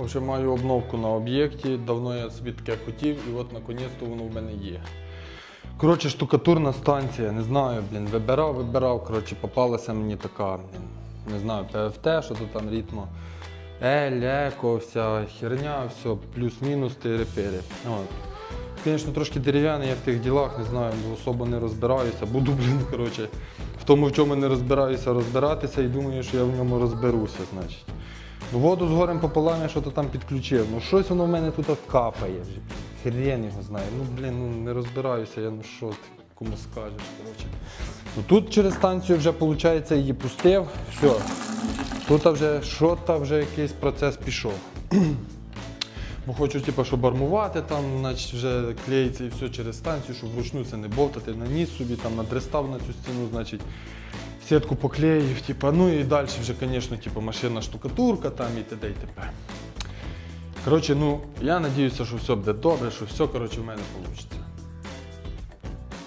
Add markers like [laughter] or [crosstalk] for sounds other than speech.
В общем, маю обновку на об'єкті. Давно я собі таке хотів, і от наконець-то воно в мене є. Коротше, штукатурна станція, не знаю, блін, вибирав, вибирав. Коротше, попалася мені така, блін, не знаю, ПФТ, що то там ритмо. Ель, еко, вся херня, все, плюс-мінус, тири-пири. Звісно, трошки дерев'яний, я в тих ділах не знаю, особо не розбираюся. Буду, [laughs] блін, коротше, в тому, в чому не розбираюся, розбиратися і думаю, що я в ньому розберуся, значить. Воду з горем пополам я що то там підключив. Ну щось воно в мене тут капає. Хрен його знає. Ну блін, ну не розбираюся, я ну що ти кому скажеш. коротше. Ну, тут через станцію вже виходить її пустив. Все. Тут вже що то вже якийсь процес пішов. [clears throat] Бо хочу, типу, щоб армувати там, значить вже клеїться і все через станцію, щоб вручну це не бовтати, наніс собі, там надрестав на цю стіну, значить, сітку поклеїв, типу, ну і далі вже, звісно, типу, машина штукатурка там і т.д. і т.п. Коротше, ну, я сподіваюся, що все буде добре, що все, коротше, в мене вийде.